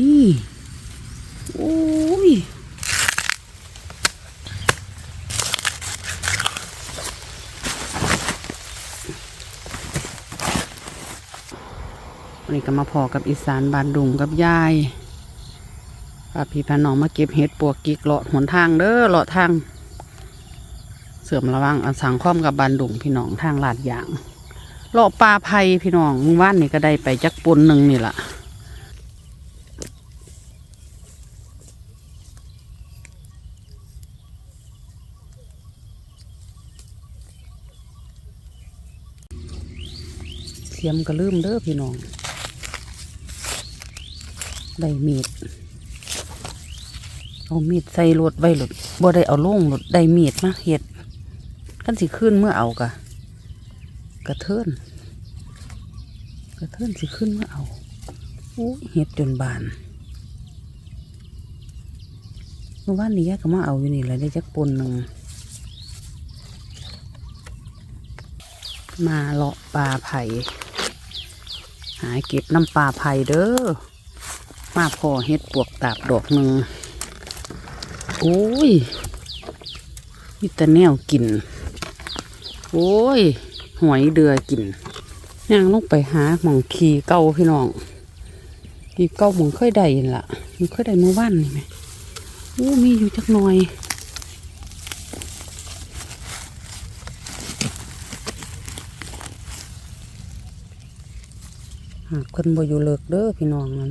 นี่โอ้ยวันนี้ก็มาพอกับอีสานบานดุงกับยายพาพี่พาน้องมาเก็บเห็ดปวกกิกเลาะหนทางเด้อเลาะทาง เสื่อมระวังอันสังคมกับบานดุงพี่น้องทางลาดยางเลาะปลาไผ่พี่น้องมือว่านนี่ก็ได้ไปจักปนหนึ่งนี่ละ เสียมก็ลืมเด้อพี่น้องได้มีด เอามีดใส่รถไว้รถบ่ได้เอาลงรถได้มีดมาเฮ็ดกันสิขึ้นเมื่อเอากะกระเทินกระเทินสิขึ้นเมื่อเอาโอ้เฮ็ดจนบานเมื่อวานนี้ยายก็มาเอาอยู่นี่แหละได้จักปนหนึ่งมาเลาะปลาไผ่ หาเก็บน้ำปลาไผ่เด้อ มาพอเฮ็ดปวกตาบดอกหนึ่งโอ้ยมีแต่แนวกิน โอ้ย หอยเดือกินย่างลงไปหาหมองขี่เก่าพี่น้องขี่เก่าหมองเคยได้ยินละมันเคยได้เมื่อวานนี่ไหมโอ้มีอยู่จักหน่อย หากคนบ่อยู่เลิกเด้อพี่น้องนั่น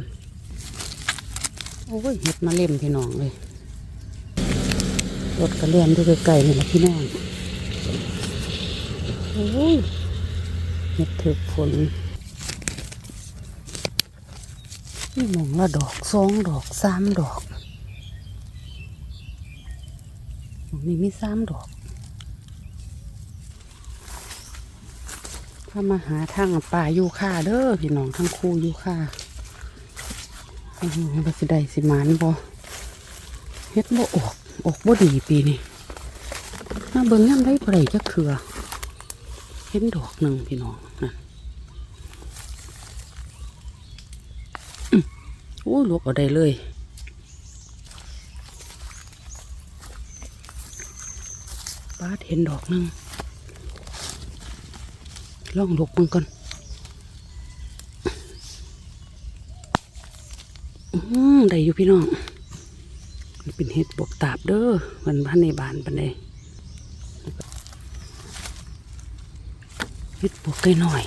โอ้ยเห็ดมาเล่มพี่น้องเลยรถกระเลียนอยู่ไกลๆนี่แหละพี่น้องโอ้ยเห็ดถึกฝนนี่มองละดอกสองดอกสามดอกมองนี่มีสามดอก ถ้ามาหาทางป่ายูคาเด้อพี่น้องทั้งคู่ยูคาอืมบ่สิได้สิมานบ่เฮ็ดบ่ออกออกบ่ดีปีนี้มาเบิ่งยามได้บ่ได้จักเถื่อเห็นดอกหนึ่งพี่น้องนั่นอื้อโอ้ลวกเอาได้เลยปาดเห็นดอกหนึ่ง ลองลุกมันก่อนอืมได้อยู่พี่น้องมันเป็นเห็ดบวกตาบเด้อมันพันในบานปันใดเห็ดบวกไก่หน่อย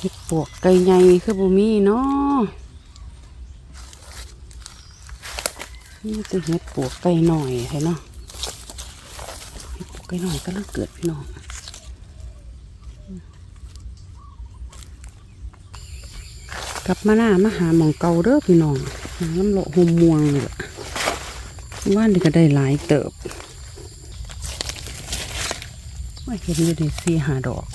เห็ดบวกไก่ใหญ่คือบ่มีเนาะนี่จะเห็ดปวกไก่หน่อยใช่เนาะ ไก่หน่อยก็เลิกเกิดพี่น้องกลับมาหน้ามาหาหมองเก่าเด้อพี่น้องหาลำโลหมม่วงนี่แหละว่านนี่ก็ได้หลายเติบว่าเห็นอยู่ในสี่หาดอก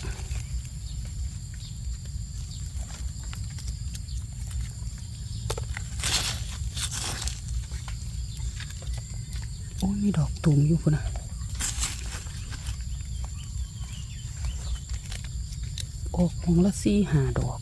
โอ้ยมีดอกตุ่มอยู่พุ่นนะ ออกของละสี่หาดอก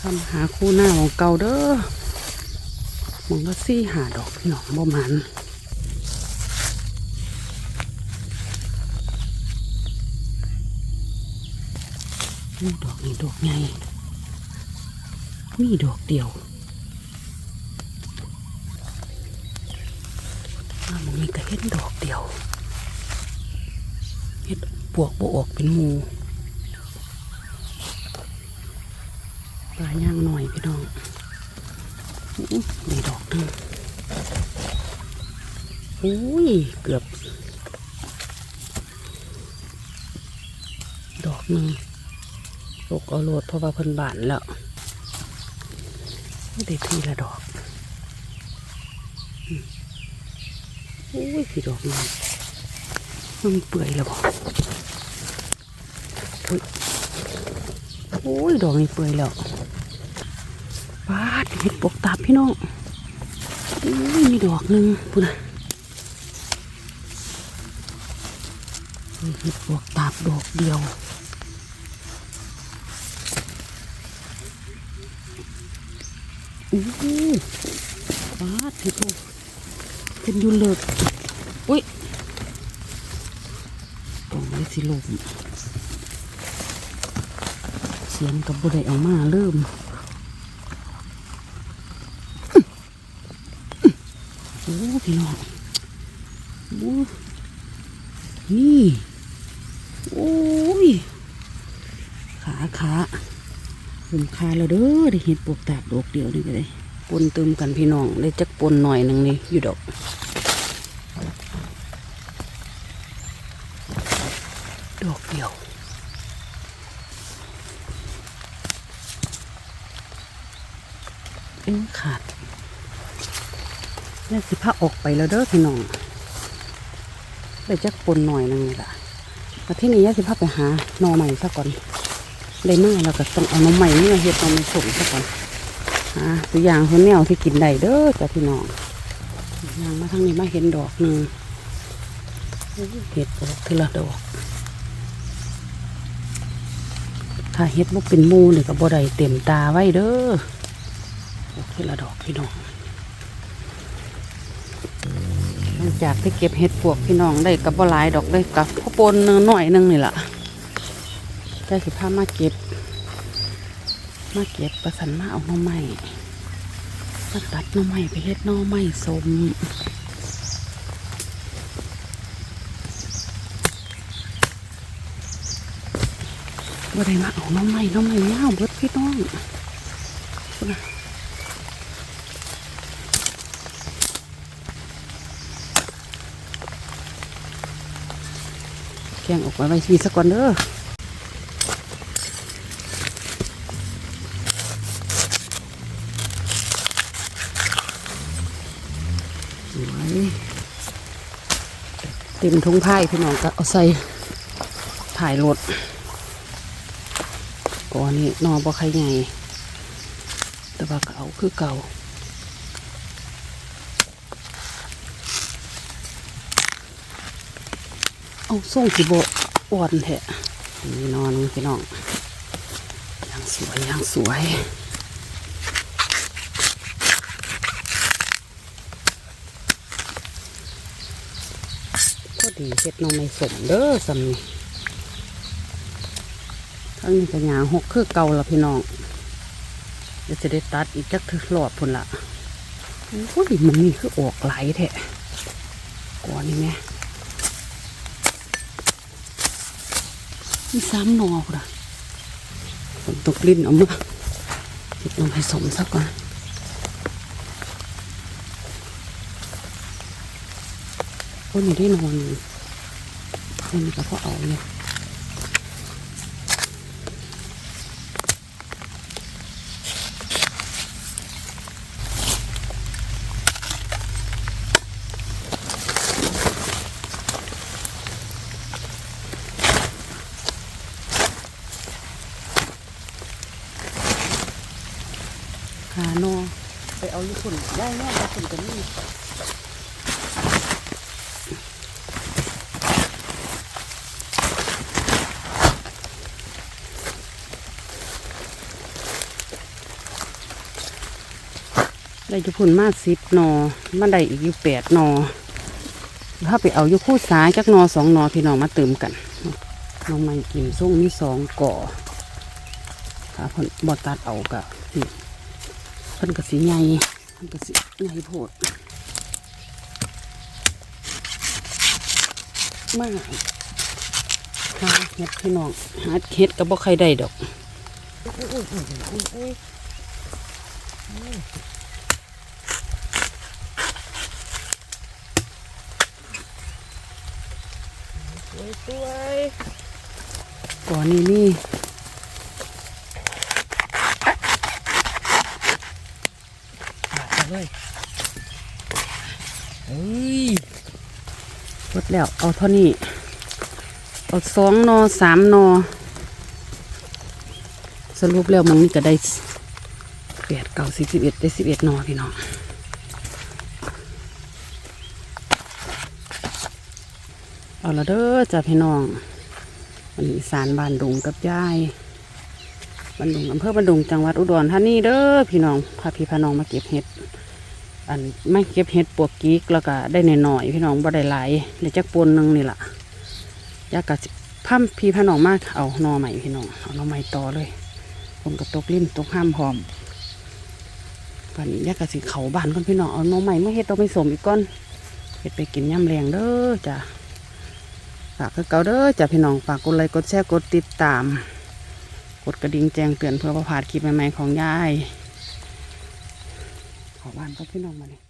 ทำหาคู่หน้าของเก่าเด้อมองละสี่หาดอกพี่น้องบ่หมัน ดอกนี่ดอกไงมีดอกเดียวอ้าวมันมีกระเห็นดอกเดียวเห็ดปวกบวออกเป็นมูปลาย่างหน่อยพี่น้องมีดอกนึงอุ้ย เกือบ ดอกหนึ่ง ลูกเอาโลดเพราะว่าเพิ่นบานแล้วไม่ได้ทีละดอกอืมโอ้ยพี่ดอกนี่มันเปื่อยแล้วบอกอุ้ยโอ้ยดอกนี้เปื่อยแล้วปาดเห็ดปวกตาพี่น้องโอ้ยมีดอกหนึ่งปุ่นะเห็ดปวกตาดอกเดียว อู้หูปาดพี่พงเป็นยูเลิกอุ้ยตรงนี้สิลมเสียงกับบุได้เอามาเริ่มโอ้พี่น้องโอ้นี่โอ้ย ขาขา ผมคาแล้วเด้อได้เห็ดปวกตาบดอกเดียวนี่ก็ได้ปนเติมกันพี่น้องได้จักปนหน่อยหนึ่งนี่อยู่ดอกดอกเดียวเอ็นขาดนี่สิพาออกไปแล้วเด้อพี่น้องได้จักปนหน่อยหนึ่งนี่ล่ะแต่ที่นี้ยาสิพาไปหาหนอใหม่ซะก่อน ได้มาแล้วก็ต้องเอาหนอใหม่เมื่อเฮ็ดหนอใหม่ส่งซะก่อนหาตัวอย่างคนแนวที่กินได้เด้อจ้ะพี่น้องยางมาทางนี้มาเห็นดอกหนึ่งเห็ดออกทีละดอก ถ้าเฮ็ดบ่เป็นมูนี่ก็บ่ได้เต็มตาไว้เด้อโอเคละดอกพี่น้องหลังจากที่เก็บเห็ดปวกพี่น้องได้กับบ่หลายดอกได้กับข้าวปนหนึงหน่อยหนึงนี่แหละ ได้สิพามาเก็บ มาเก็บประสันมาเอาหน่อไม้มาตัดหน่อไม้ไปเฮ็ดหน่อไม้สมบ่ได้มาเอาหน่อไม้หน่อไม้ยาวเบิดพี่น้องนะแกงออกไว้ไว้ทีสักก่อนเด้อ เต็มทุงไพ่พี่น้องก็เอาใส่ถ่ายรถก่อนนี้นอนบ่ใครไงแต่ว่าก็เอาคือเก่าเอาส่งสิบอ่อนแท้นี่นอนพี่น้องยังสวยยังสวย ตีเฮ็ดน้องไม่สมเด้อสำนี่ทั้งนี้ก็ยางหกคือเก่าละพี่น้องเดี๋ยวจะได้ตัดอีกจักถือหลอดพุ่นละโอ้ยมันนี่คือออกไหลแท้ก่อนนี่แม่มีสามหนอพุ่นละฝนตกลิ้นเอามาเฮ็ดน้องให้สมสักก่อนคนอยู่ที่นอน นนี้ก็พอเอาอยู่หาโนไปเอาญี่ปุ่นได้แน่ญี่ปุ่นกันนี่ ได้จุพุ่นมาสิบนอมันได้อีกอยู่แปดนอถ้าไปเอายูคู่สายจักนอสองนอพี่น้องมาเติมกันน้องมันกินส่งมีสองก่อถ้าเพิ่นบอตัดเอากะนี่เพิ่นกระสีใหญ่เพิ่นกระสีใหญ่โพดมากหาเห็ดพี่น้องหาเห็ดกับบ่ใครได้ดอก สวยก่อนนี้นี่ๆเลยเฮ้ยหมดแล้ว เอาเท่านี้ เอาสองหนอสามหนอ สรุปแล้วมันนี่ก็ได้แปดเก้าสิบสิบเอ็ดได้สิบเอ็ดหนอพี่น้อง เอาละเด้อจ้าพี่น้องวันนี้สานบ้านดุงกับยายบ้านดุงอำเภอบ้านดุงจังหวัดอุดรธานีเด้อพี่น้องพาพี่พาน้องมาเก็บเห็ด อันไม่เก็บเห็ดปวกกีกแล้วก็ได้หน่อยๆพี่น้องบ่ได้หลายได้จักปนหนึงนี่ล่ะยากกะสิพัมพี่พาน้องมากเอาหนอใหม่พี่น้องเอาหนอใหม่ต่อเลยผมก็ตกลิ้นตกห้ามพร้อมปันนี้ยากกะสิเขาบ้านก่อนพี่น้องเอาหนอใหม่มาเฮ็ดเอาไปสมอีกก่อนเฮ็ดไปกินย่ำแรงเด้อจ้ะ ฝากคือเก่าเด้อจ้ะพี่น้องฝากกดไลค์กดแชร์กดติดตาม กดกระดิ่งแจ้งเตือนเพื่อประพาดคลิปใหม่ๆของยายขอบ้านก็พี่น้องมาเลย